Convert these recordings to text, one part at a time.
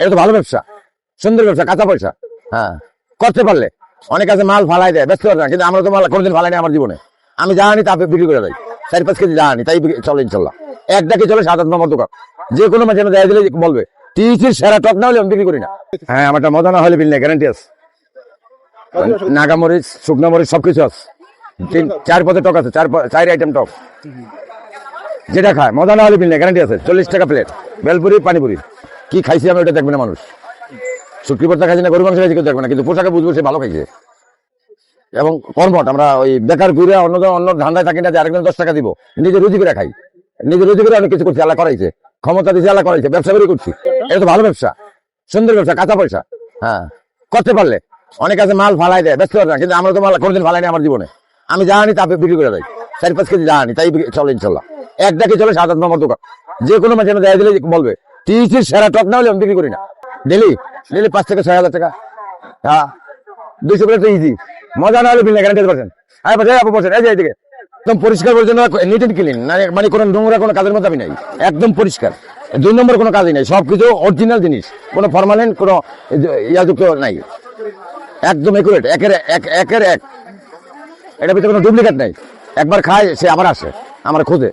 এটা তো ভালো ব্যবসা। সুন্দর ব্যবসা, কাঁচা পয়সা। হ্যাঁ করতে পারলে। অনেক আছে মাল ফালাই দেয়, ব্যস্ত না, কিন্তু আমরা তো মাল কোনোদিন ফালাই আমার জীবনে। আমি জানি তা বিক্রি করে দেয়। চার পাঁচ কেজি জানি তাই বিক্রি- চলে ইনশাল্লাহ। এক ডাকে চলে সাত আট নম্বর দোকান। যে কোনো মাঝে দেয় দিলে বলবে, টিসির সেরা টক না হলে আমি বিক্রি করি না। হ্যাঁ আমারটা মজা না হলে বিল নেই গ্যারান্টি আছে। নাগামরিচ শুকনো মরিচ, সবকিছু আছে। তিন, চার পথে টক আছে, চার চার আইটেম টক। যেটা খায়, মজা না হলে বিল নেই গ্যারান্টি আছে। চল্লিশ টাকা প্লেট বেলপুরি, পানিপুরি। কি খাইছি আমি ওটা দেখবে না মানুষ। শুক্রি ভর্তা খাইছি না গরু মাংস খাইছি, কেউ দেখবে না। কিন্তু পোশাকে বুঝব সে ভালো খাইছে। এবং কর্মট আমরা ওই বেকার ঘুরে অন্য অন্য ধান্দায় থাকি না যে আরেকজন দশ টাকা দিব। নিজে রুজি করে খাই। নিজে রুজি করে অনেক কিছু করছি, আল্লাহ করাইছে। ক্ষমতা দিয়েছে আল্লাহ করাইছে। ব্যবসা করে করছি। এটা তো ভালো ব্যবসা। সুন্দর ব্যবসা, কাঁচা পয়সা। হ্যাঁ। করতে পারলে। অনেক আছে মাল ফালাই দেয়, ব্যস্ত না কিন্তু আমরা তো মাল কোনোদিন ফালাইনি আমার জীবনে। আমি জানি তা বিক্রি করে দেয়। চার পাঁচ কেজি জানি তাই চলে ইনশাল্লাহ। এক ডাকে চলে সাত আট নম্বর দোকান। যে কোনো মাঝে দেয় দিলে বলবে টিসির সেরা টক না হলে আমি বিক্রি করি না। ডেলি ডেলি পাঁচ থেকে ছয় হাজার টাকা। হ্যাঁ দুইশো প্লেট ইজি মজা না হলে বিল গ্যারান্টি পারছেন। হ্যাঁ বসেন। এই যে এইদিকে। একদম পরিষ্কার পরিচ্ছন্ন নিট এন্ড ক্লিন মানে কোনো নোংরা কোনো কাজের মধ্যে আমি নাই। একদম পরিষ্কার। দুই নম্বর কোনো কাজই নাই। সবকিছু অরিজিনাল জিনিস। কোনো ফরমালিন কোনো ইয়াযুক্ত নাই। একদম একুরেট একের এক একের এক। এটা ভিতরে কোনো ডুপ্লিকেট নাই। একবার খায়, সে আবার আসে। আমার খোঁজে।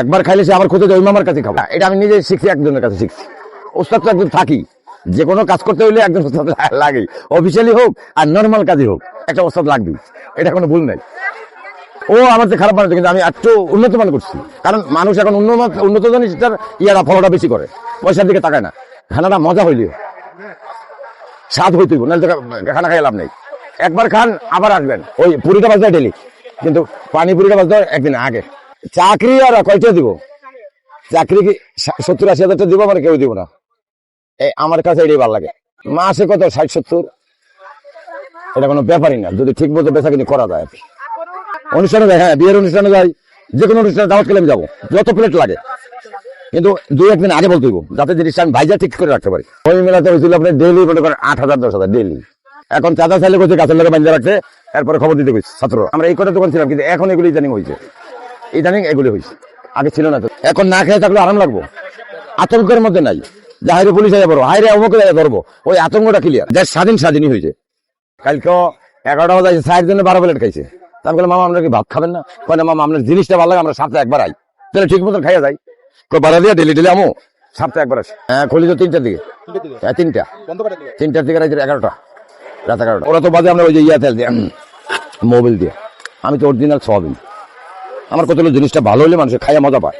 একবার খাইলে সে আবার খোঁজে যে ওই মামার কাছে খাব। এটা আমি নিজে শিখছি, একজনের কাছে শিখছি। ওস্তাদ তো একজন থাকি। যে কোনো কাজ করতে হইলে একজন ওস্তাদ লাগে। অফিসিয়ালি হোক আর নর্মাল কাজই হোক, একটা ওস্তাদ লাগবে। এটা কোনো ভুল নাই। ও আমার তো খারাপ বানাতো কিন্তু আমি একটু উন্নত মান করছি। কারণ মানুষ এখন উন্নত উন্নত জিনিসটার ইয়ারা ফলোটা বেশি করে। পয়সার দিকে তাকায় না। খানাটা মজা হইলেও। স্বাদ হইতেই তো খানা খাই লাভ নেই। একবার খান, আবার আসবেন। ওই পুরিটা বাজতে ডেলি কিন্তু পানি পুরিটা বাজতে একদিন আগে। চাকরি আর কয়টা দিব? চাকরি কি সত্তর আশি হাজারটা দিব মানে কেউ দিব না? এই আমার কাছে এটাই ভালো লাগে। মাসে কত? ষাট, সত্তর? এটা কোনো ব্যাপারই না। যদি ঠিক মতো বেচা কিনি করা যায়। অনুষ্ঠানে যাই হ্যাঁ বিয়ের অনুষ্ঠানে যাই যে কোনো অনুষ্ঠানে দাওয়াত খেলে আমি যাব। যত প্লেট লাগে। কিন্তু দুই একদিন আগে বলতে হইব যাতে জিনিসটা আমি ভাইজা ঠিক করে রাখতে পারি। ওই মেলাতে হয়েছিল আপনার ডেলি মনে করেন আট হাজার, দশ হাজার ডেলি এখন চাঁদা চাইলে করছে গাছের লোকে বান্ধে রাখছে এরপরে খবর দিতে গেছি ছাত্র আমরা এই কটা দোকান ছিলাম, কিন্তু এখন এগুলি ইদানিং হয়েছে ইদানিং এগুলি হয়েছে আগে ছিল না তো। এখন না খেয়ে থাকলে আরাম লাগবো। আতঙ্কের মধ্যে নাই। যে হাইরে পুলিশ আয়া পড়ব হাইরে অমুকে ধরবো। ওই আতঙ্কটা ক্লিয়ার দেশ স্বাধীন স্বাধীনই হয়েছে কালকেও এগারোটা বাজে সাইড জন্য বারো প্লেট খাইছে। তার বলে মামা, আপনার কি ভাত খাবেন না? কয় মামা, আপনার জিনিসটা ভালো লাগে, আমরা সপ্তাহে একবার আই। তাহলে ঠিক মতন খাইয়া যাই। কই বাড়া দিয়ে, ডেলি ডেলি আমো সপ্তাহে একবার আসি। হ্যাঁ খুলি তো তিনটার দিকে। হ্যাঁ তিনটা। তিনটার দিকে রাত্রে এগারোটা। রাত এগারোটা। ওরা তো বাজে আমরা ওই যে ইয়া তেল দিয়ে মোবিল দিয়ে। আমি তো অরিজিনাল সয়াবিন। আমার হলো জিনিসটা ভালো হলে মানুষের খাইয়া মজা পায়।